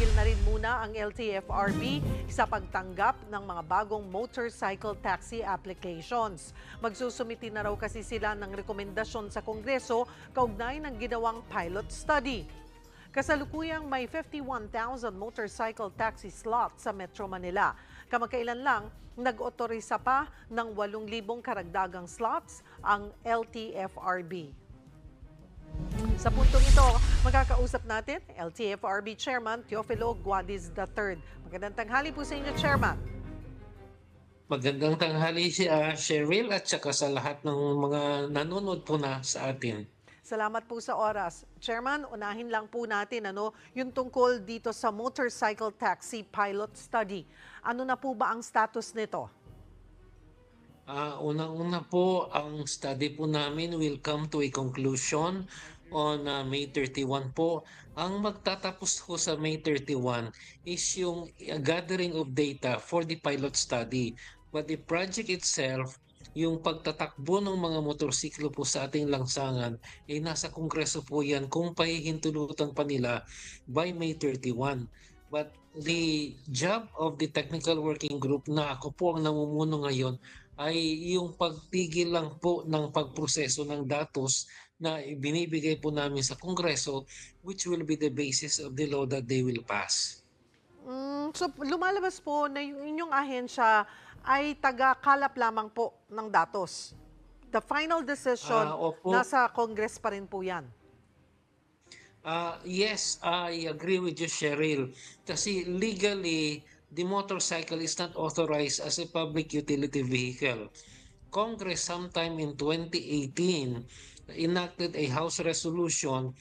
Tumigil na rin muna ang LTFRB sa pagtanggap ng mga bagong motorcycle taxi applications. Magsusumiti na raw kasi sila ng rekomendasyon sa Kongreso kaugnay ng ginawang pilot study. Kasalukuyang may 51,000 motorcycle taxi slots sa Metro Manila. Kamakailan lang, nag-otorisa pa ng 8,000 karagdagang slots ang LTFRB. Sa puntong ito, magkakausap natin LTFRB Chairman Teofilo Guadiz III. Magandang tanghali po sa inyo, Chairman. Magandang tanghali si ah, Cheryl at saka sa lahat ng mga nanonood po na sa atin. Salamat po sa oras. Chairman, unahin lang po natin ano, yung tungkol dito sa motorcycle taxi pilot study. Ano na po ba ang status nito? Ah, unang-una po, ang study po namin will come to a conclusion on ah, May 31 po. Ang magtatapos po sa May 31 is yung ah, gathering of data for the pilot study. But the project itself, yung pagtatakbo ng mga motorsiklo po sa ating langsangan, ay nasa kongreso po yan kung pahihintulutan pa nila by May 31. But the job of the technical working group na ako po ang namumuno ngayon ay yung pagtigil lang po ng pagproseso ng datos na binibigay po namin sa Kongreso which will be the basis of the law that they will pass. Mm, so lumalabas po na yung inyong ahensya ay taga-kalap lamang po ng datos. The final decision, opo. nasa Congress pa rin po yan. Uh, yes, I agree with you, Cheryl. Kasi legally, the motorcycle is not authorized as a public utility vehicle. Congress sometime in 2018 enacted a House resolution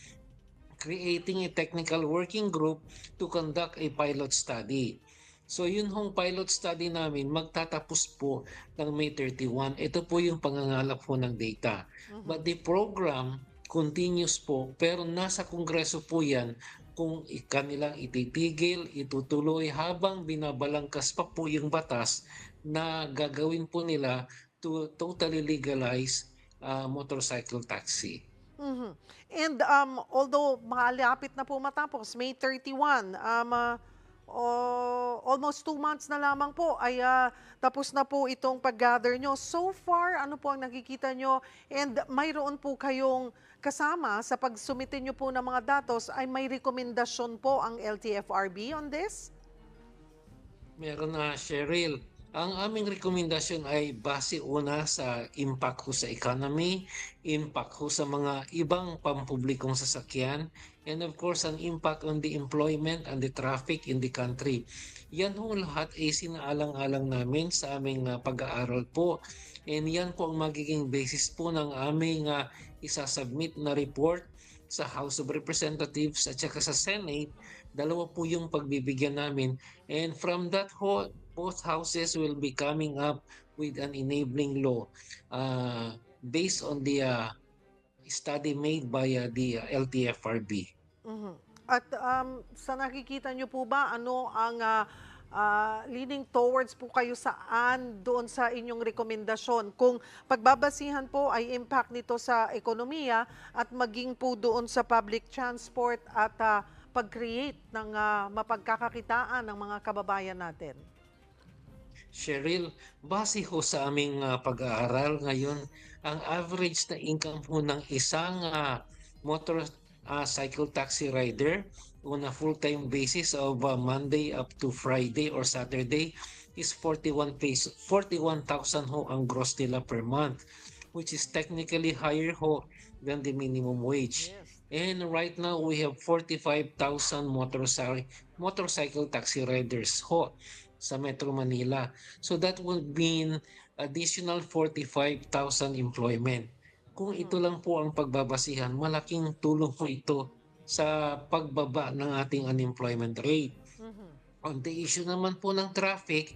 creating a technical working group to conduct a pilot study. So yun hong pilot study namin magtatapos po ng May 31. Ito po yung pangangalap po ng data. But the program continues po pero nasa kongreso po yan kung kanilang ititigil, itutuloy habang binabalangkas pa po yung batas na gagawin po nila to totally legalize uh, motorcycle taxi. Mhm. And um, although malapit na po matapos, May 31, um, ah, oh, almost two months na lamang po ay ah, tapos na po itong pag-gather nyo. So far, ano po ang nakikita nyo? And mayroon po kayong kasama sa pagsumitin nyo po ng mga datos ay may rekomendasyon po ang LTFRB on this? Meron na Cheryl. Ang aming rekomendasyon ay base una sa impact ho sa economy, impact ho sa mga ibang pampublikong sasakyan, and of course ang impact on the employment and the traffic in the country. Yan ho lahat ay sinaalang-alang namin sa aming ah, pag-aaral po. And yan po ang magiging basis po ng aming ah, isasubmit na report sa House of Representatives at saka sa Senate. Dalawa po yung pagbibigyan namin. And from that ho, both houses will be coming up with an enabling law uh, based on the uh, study made by uh, the uh, LTFRB. Mhm. At um, sa nakikita nyo po ba, ano ang ah, ah, leaning towards po kayo saan doon sa inyong rekomendasyon? Kung pagbabasihan po ay impact nito sa ekonomiya at maging po doon sa public transport at ah, pag-create ng ah, mapagkakakitaan ng mga kababayan natin. Cheryl, base ho sa aming uh, pag-aaral ngayon, ang average na income po ng isang uh, motor uh, cycle taxi rider on a full-time basis of uh, Monday up to Friday or Saturday is 41 pesos, 41,000 ho ang gross nila per month, which is technically higher ho than the minimum wage. And right now we have 45,000 motorcycle motorcycle taxi riders ho sa Metro Manila. So that will mean additional 45,000 employment. Kung ito lang po ang pagbabasihan, malaking tulong po ito sa pagbaba ng ating unemployment rate. Mhm. On the issue naman po ng traffic,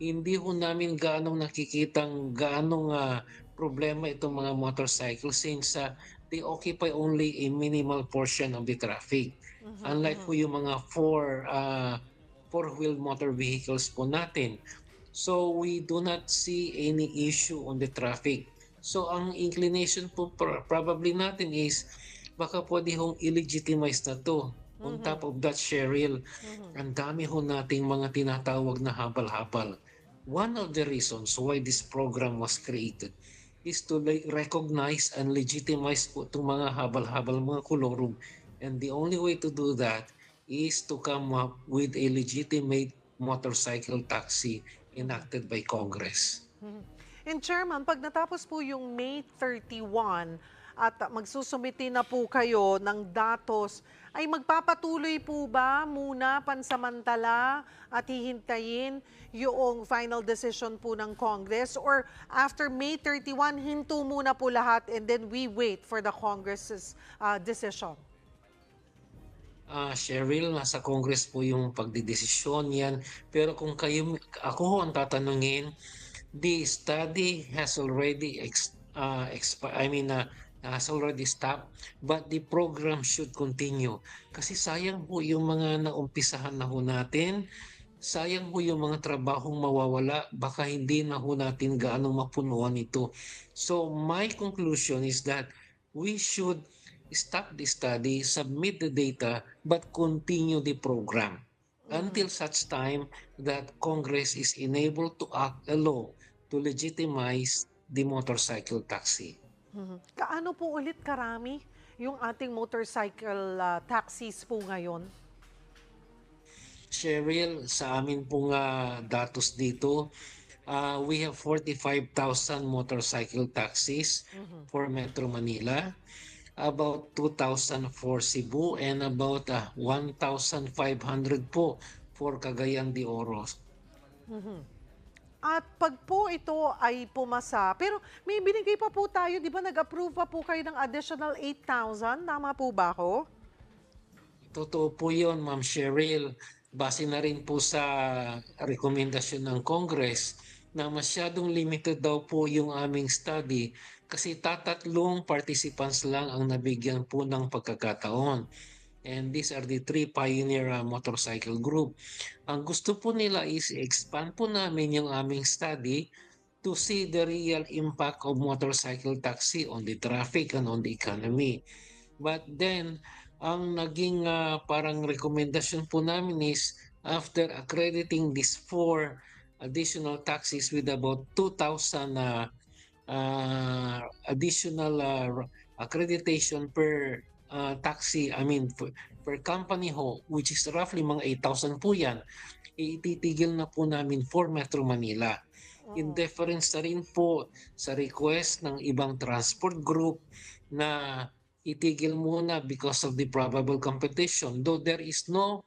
hindi ho namin gaanong nakikitang gaanong ah, problema itong mga motorcycle since ah, they occupy only a minimal portion of the traffic. Mhm, Unlike po yung mga four uh, four-wheel motor vehicles po natin. So we do not see any issue on the traffic. So ang inclination po pr- probably natin is baka pwede hong illegitimize na to On top of that, Cheryl, ang dami ho nating mga tinatawag na habal-habal. One of the reasons why this program was created is to like, recognize and legitimize po itong mga habal-habal, mga kolorum. And the only way to do that is to come up with a legitimate motorcycle taxi enacted by Congress. And Chairman, pag natapos po yung May 31 at magsusumiti na po kayo ng datos, ay magpapatuloy po ba muna pansamantala at hihintayin yung final decision po ng Congress? Or after May 31, hinto muna po lahat and then we wait for the Congress's uh, decision? Ah, Cheryl, nasa Congress po yung pagdidesisyon yan. Pero kung kayo, ako ho ang tatanungin, the study has already ex, uh, expi- I mean, uh, has already stopped, but the program should continue. Kasi sayang po yung mga naumpisahan na ho natin, sayang po yung mga trabahong mawawala, baka hindi na ho natin gaano mapunuan ito. So my conclusion is that we should stop the study, submit the data, but continue the program until such time that Congress is enabled to act a law to legitimize the motorcycle taxi. Mhm. Kaano po ulit karami yung ating motorcycle uh, taxis po ngayon? Cheryl, sa amin pong ah, datos dito, ah, we have 45,000 motorcycle taxis for Metro Manila, about 2,000 for Cebu, and about ah, 1,500 po for Cagayan de Oro. At pag po ito ay pumasa, pero may binigay pa po tayo, di ba nag-approve pa po kayo ng additional 8,000? Tama po ba ako? Totoo po yun, Ma'am Cheryl. Base na rin po sa rekomendasyon ng Congress na masyadong limited daw po yung aming study kasi tatatlong participants lang ang nabigyan po ng pagkakataon. And these are the three pioneer uh, motorcycle group. Ang gusto po nila is expand po namin yung aming study to see the real impact of motorcycle taxi on the traffic and on the economy. But then, ang naging ah, parang rekomendasyon po namin is after accrediting these four additional taxis with about 2,000 uh, uh, additional uh, accreditation per uh, taxi, I mean per, per company ho, which is roughly mga 8,000 po yan, ititigil na po namin for Metro Manila. In deference na rin po sa request ng ibang transport group na itigil muna because of the probable competition. Though there is no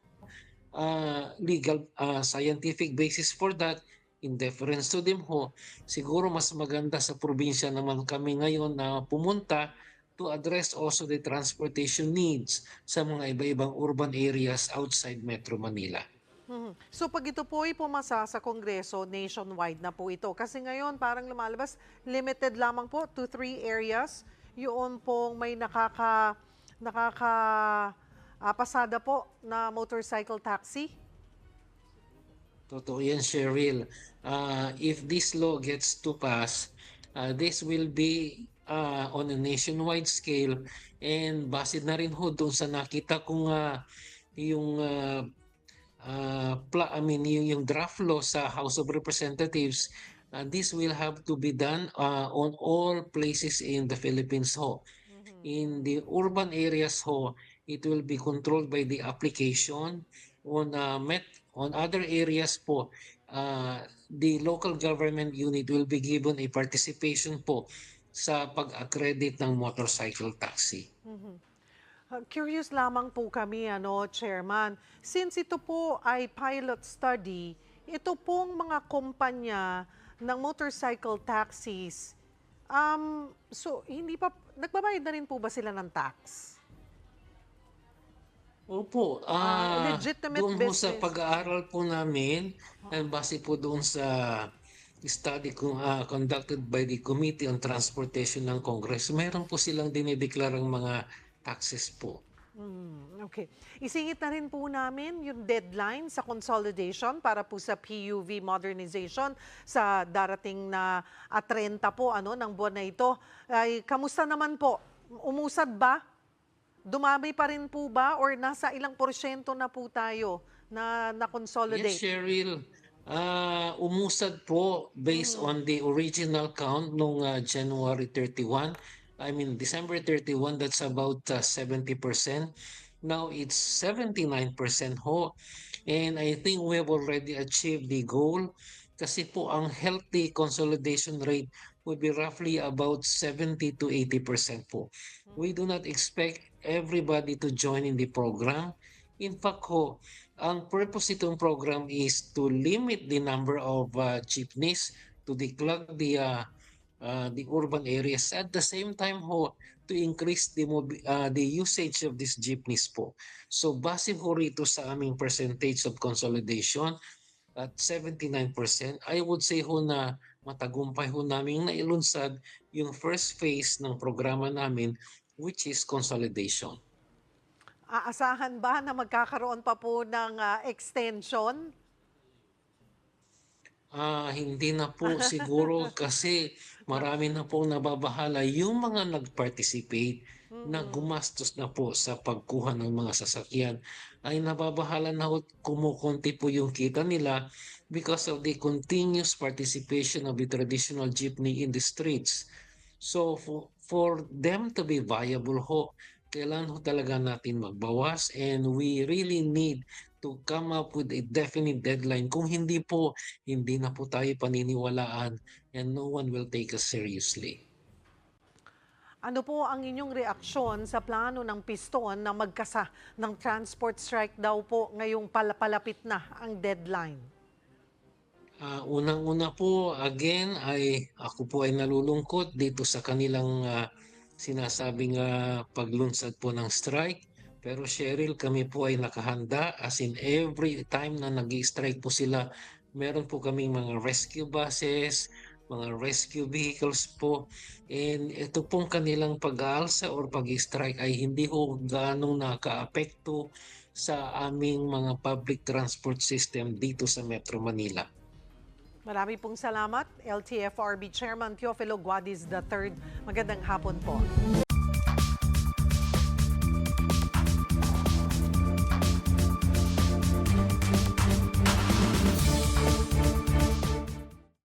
uh, legal uh, scientific basis for that, in deference to them ho, siguro mas maganda sa probinsya naman kami ngayon na pumunta to address also the transportation needs sa mga iba-ibang urban areas outside Metro Manila. Mhm. So pag ito po ay pumasa sa Kongreso, nationwide na po ito. Kasi ngayon parang lumalabas, limited lamang po to three areas. Yun pong may nakaka, nakaka ah, pasada po na motorcycle taxi. Totoo yan, Cheryl. Uh, if this law gets to pass, uh, this will be uh, on a nationwide scale and base na rin ho doon sa nakita kong uh, yung uh, uh, pla- I mean, yung, yung draft law sa House of Representatives, uh, this will have to be done uh, on all places in the Philippines ho. In the urban areas ho, it will be controlled by the application on uh, met on other areas po uh, the local government unit will be given a participation po sa pag-accredit ng motorcycle taxi. Uh, Curious lamang po kami, ano, Chairman. Since ito po ay pilot study, ito pong mga kumpanya ng motorcycle taxis, um, so hindi pa, nagbabayad na rin po ba sila ng tax? Opo, Ah, ah legitimate doon po sa business. pag-aaral po namin, and base po doon sa study kung ah, conducted by the Committee on Transportation ng Congress, meron po silang dinideklarang mga taxes po. Hmm, okay. Isingit na rin po namin yung deadline sa consolidation para po sa PUV modernization sa darating na at 30 po ano ng buwan na ito. Ay kamusta naman po? Umusad ba Dumami pa rin po ba or nasa ilang porsyento na po tayo na Yes, na-consolidate? Cheryl. Ah, umusad po based on the original count nung ah, January 31. I mean, December 31, that's about ah, 70%. Now it's 79% ho. And I think we have already achieved the goal kasi po ang healthy consolidation rate would be roughly about 70 to 80% po. We do not expect everybody to join in the program. In fact ho, ang purpose itong program is to limit the number of uh, jeepneys to declog the uh, uh, the urban areas at the same time ho to increase the uh, the usage of these jeepneys po. So base ho rito sa aming percentage of consolidation at 79%, I would say ho na matagumpay ho namin nailunsad yung first phase ng programa namin which is consolidation. Aasahan ba na magkakaroon pa po ng ah, extension? Ah, hindi na po siguro kasi marami na po nababahala yung mga nag-participate na gumastos na po sa pagkuha ng mga sasakyan ay nababahala na ho- kumukonti po yung kita nila because of the continuous participation of the traditional jeepney in the streets. So for, for them to be viable ho, kailangan ho talaga natin magbawas and we really need to come up with a definite deadline. Kung hindi po, hindi na po tayo paniniwalaan and no one will take us seriously. Ano po ang inyong reaksyon sa plano ng piston na magkasa ng transport strike daw po ngayong palapalapit na ang deadline? Ah, unang-una po, again, ay ako po ay nalulungkot dito sa kanilang ah, sinasabing ah, paglunsad po ng strike. Pero Cheryl, kami po ay nakahanda as in every time na nag strike po sila, meron po kaming mga rescue buses, mga rescue vehicles po. And ito pong kanilang pag-aalsa or pag-strike ay hindi ho ganong nakaapekto sa aming mga public transport system dito sa Metro Manila. Marami pong salamat, LTFRB Chairman Teofilo Guadis III. Magandang hapon po.